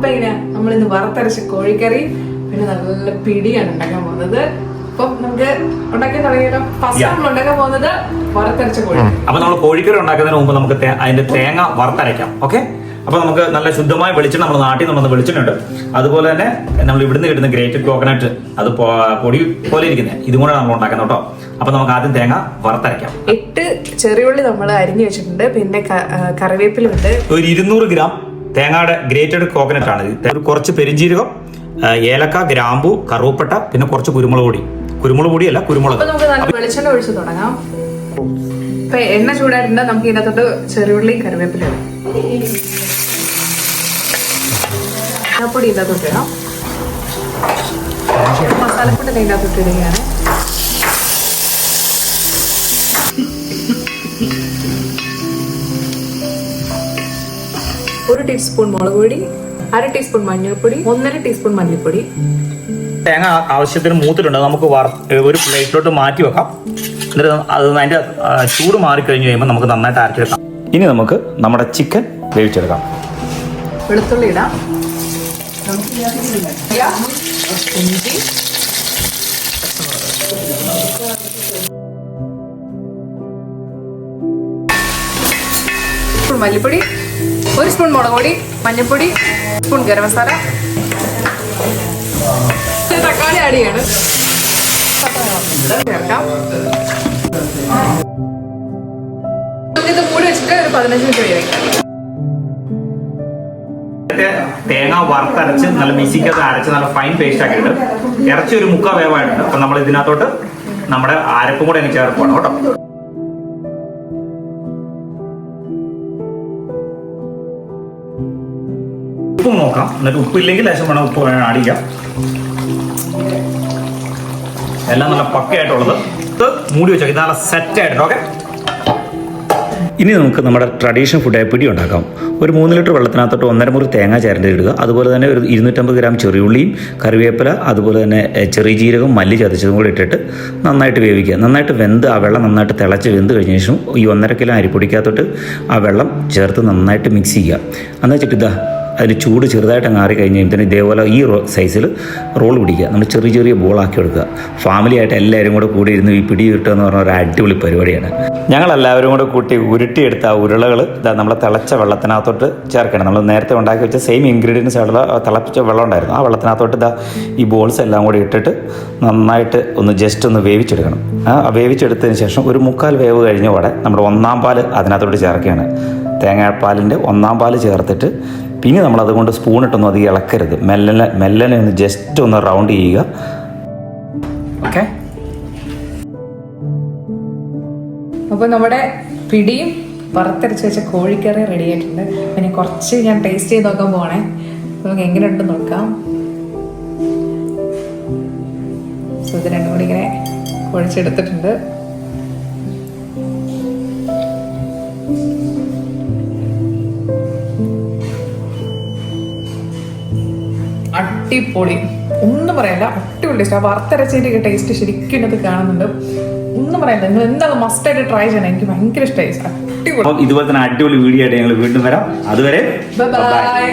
അപ്പൊ എങ്ങനെയാ നമ്മൾ ഇന്ന് വറുത്തരച്ച കോഴിക്കറി പിന്നെ നല്ല പിടിയാണ് ഉണ്ടാക്കാൻ പോകുന്നത്. അപ്പൊ. നമ്മൾ കോഴിക്കറി ഉണ്ടാക്കുന്നതിന് മുമ്പ് നമുക്ക് അതിന്റെ തേങ്ങ വറുത്തരയ്ക്കാം. ഓക്കെ അപ്പൊ നമുക്ക് നല്ല ശുദ്ധമായ വെളിച്ചെണ്ണ നമ്മൾ നാട്ടിൽ നിന്ന് വെളിച്ചിട്ടുണ്ട് വെളിച്ചെണ്ണ അതുപോലെ തന്നെ നമ്മൾ ഇവിടുന്ന് കിട്ടുന്ന ഗ്രേറ്റഡ് കോക്കനട്ട് അത് പൊടി പോലെ ഇരിക്കുന്നത് ഇതും കൂടെ നമ്മൾ ഉണ്ടാക്കുന്നത് കേട്ടോ. അപ്പൊ നമുക്ക് ആദ്യം തേങ്ങ വറുത്തരയ്ക്കാം. എട്ട് ചെറിയുള്ളി നമ്മൾ അരിഞ്ഞു വെച്ചിട്ടുണ്ട്. പിന്നെ കറിവേപ്പിലുണ്ട് ഒരു ഇരുന്നൂറ് ഗ്രാം തേങ്ങയുടെ ഗ്രേറ്റഡ് കോക്കനട്ട് ആണ്. ഇത് കുറച്ച് പെരിഞ്ജീരകം ഏലക്ക ഗ്രാമ്പു കറുവപ്പട്ട പിന്നെ കുറച്ച് കുരുമുളക് പൊടി. കുരുമുളക് പൊടിയല്ല കുരുമുളക്. വെളിച്ചെണ്ണ ഒഴിച്ച് തുടങ്ങാം. ഇപ്പൊ എണ്ണ ചൂടായിട്ടുണ്ട് നമുക്ക് ഇതിനകത്തോട്ട് ചെറിയുള്ളിയും കറിവേപ്പിലും മസാലപ്പൊടി ഇതിനകത്തോട്ട് ഇടാം. മസാലപ്പൊടി ഇതിനകത്തോട്ട് ഇടുകയാണ്. ഒരു ടീസ്പൂൺ മുളക് പൊടി അര ടീസ്പൂൺ മഞ്ഞൾപ്പൊടി ഒന്നര ടീസ്പൂൺ മല്ലിപ്പൊടി. തേങ്ങ ആവശ്യത്തിന് മൂത്തിട്ടുണ്ട്. നമുക്ക് ഒരു പ്ലേറ്റിലോട്ട് മാറ്റി വെക്കാം. എന്നിട്ട് അത് അതിന്റെ ചൂട് മാറിക്കഴിഞ്ഞ് കഴിയുമ്പോൾ നമുക്ക് നന്നായിട്ട് അരച്ചെടുക്കാം. ഇനി നമുക്ക് നമ്മുടെ ചിക്കൻ വേവിച്ചെടുക്കാം. വെളുത്തുള്ളി ഇടാം. ഇഞ്ചി മല്ലിപ്പൊടി. ഒരു സ്പൂൺ മുളക് പൊടി മഞ്ഞൾപ്പൊടി സ്പൂൺ ഗരം മസാല. തക്കാളി ആഡ് ചെയ്യാണ്. ചേർക്കാം. ഇത് മൂടി വെച്ചിട്ട് ഒരു പതിനഞ്ച് മിനിറ്റ് തേങ്ങ വറുത്തരച്ച് നല്ല മിസിക്കത്ത് അരച്ച് നല്ല ഫൈൻ പേസ്റ്റ് ആക്കിയിട്ട് ഇറച്ചി ഒരു മുക്ക വേവായിട്ടുണ്ട്. അപ്പൊ നമ്മൾ ഇതിനകത്തോട്ട് നമ്മുടെ അരപ്പും കൂടെ അങ്ങ് ചേർക്കുവാണ് കേട്ടോ. ഉപ്പ് നോക്കാം. എന്നിട്ട് ഉപ്പില്ലെങ്കിൽ ലേശം വേണം ഉപ്പ് ആഡ് ചെയ്യാം. എല്ലാം നല്ല പക്കയായിട്ടുള്ളത്. ഇത് മൂടി വെച്ചോ ഇത് നല്ല സെറ്റ് ആയിട്ടുണ്ട്. ഓക്കെ ഇനി നമുക്ക് നമ്മുടെ ട്രഡീഷണൽ ഫുഡായ പിടി ഉണ്ടാക്കാം. ഒരു മൂന്ന് ലിറ്റർ വെള്ളത്തിനകത്തോട്ട് ഒന്നര മുറി തേങ്ങ ചേരേണ്ടി ഇടുക. അതുപോലെ തന്നെ ഒരു ഇരുന്നൂറ്റമ്പത് ഗ്രാം ചെറിയുള്ളിയും കറിവേപ്പില അതുപോലെ തന്നെ ചെറിയ ജീരകം മല്ലി ചതച്ചതും കൂടി ഇട്ടിട്ട് നന്നായിട്ട് വേവിക്കുക. നന്നായിട്ട് വെന്ത് ആ വെള്ളം നന്നായിട്ട് തിളച്ച് വെന്ത് കഴിഞ്ഞ ശേഷം ഈ ഒന്നര കിലോ അരിപ്പൊടിക്കകത്തോട്ട് ആ വെള്ളം ചേർത്ത് നന്നായിട്ട് മിക്സ് ചെയ്യുക. എന്ന് വെച്ചിട്ട് ഇതാ. അതിന് ചൂട് ചെറുതായിട്ട് മാറി കഴിഞ്ഞ് കഴിയുമ്പോൾ ഇതേപോലെ ഈ സൈസിൽ റോൾ പിടിക്കുക. നമ്മൾ ചെറിയ ചെറിയ ബോളാക്കി എടുക്കുക. ഫാമിലി ആയിട്ട് എല്ലാവരും കൂടെ കൂടി ഇരുന്ന് ഈ പിടി കിട്ടുക എന്ന് പറഞ്ഞ ഒരു അടിപൊളി പരിപാടിയാണ്. ഞങ്ങൾ എല്ലാവരും കൂടെ കൂട്ടി ഉരുട്ടിയെടുത്ത ആ ഉരുളകൾ ഇതാ നമ്മളെ തിളച്ച വെള്ളത്തിനകത്തോട്ട് ചേർക്കണം. നമ്മൾ നേരത്തെ ഉണ്ടാക്കി വെച്ച സെയിം ഇൻഗ്രീഡിയൻസ് ഉള്ള തിളപ്പിച്ച വെള്ളം ഉണ്ടായിരുന്നു. ആ വെള്ളത്തിനകത്തോട്ട് ഇതാ ഈ ബോൾസ് എല്ലാം കൂടി ഇട്ടിട്ട് നന്നായിട്ട് ഒന്ന് ജസ്റ്റ് ഒന്ന് വേവിച്ചെടുക്കണം. ആ വേവിച്ചെടുത്തതിന് ശേഷം ഒരു മുക്കാൽ വേവ് കഴിഞ്ഞ പാടെ നമ്മുടെ ഒന്നാം പാൽ അതിനകത്തോട്ട് ചേർക്കുകയാണ്. തേങ്ങാപ്പാലിന്റെ ഒന്നാം പാൽ ചേർത്തിട്ട് പിന്നെ നമ്മൾ അതുകൊണ്ട് സ്പൂൺ ഇട്ടൊന്നും അധികം ഇളക്കരുത്. മെല്ലനെ മെല്ലനെ ഒന്ന് ജസ്റ്റ് ഒന്ന് റൗണ്ട് ചെയ്യുക. ഓക്കെ അപ്പോൾ നമ്മുടെ പിടിയും വറുത്തരച്ച് വെച്ച കോഴിക്കറി റെഡി ആയിട്ടുണ്ട്. പിന്നെ കുറച്ച് ഞാൻ ടേസ്റ്റ് ചെയ്ത് നോക്കാൻ പോണേ നമുക്ക് എങ്ങനെ ഉണ്ട് നോക്കാം ഇത് രണ്ടും കൂടി ഇങ്ങനെ കുഴച്ചെടുത്തിട്ടുണ്ട്. അടിപൊളി. ഒന്നും പറയണ്ട അടിപൊളി ടേസ്റ്റ് ആ. വറുത്തരച്ചേരിയൊക്കെ ടേസ്റ്റ് ശരിക്കും അത് കാണുന്നുണ്ട്. ഒന്നും പറയണ്ട നിങ്ങൾ എന്തായാലും മസ്റ്റ് ആയിട്ട് ട്രൈ ചെയ്യണം. എനിക്ക് ഭയങ്കര ഇഷ്ടമായി അടിപൊളി. ഇതുപോലെ തന്നെ അടിപൊളി വീഡിയോ ആയിട്ട് ഞങ്ങൾ വീണ്ടും വരാം. അതുവരെ ബൈ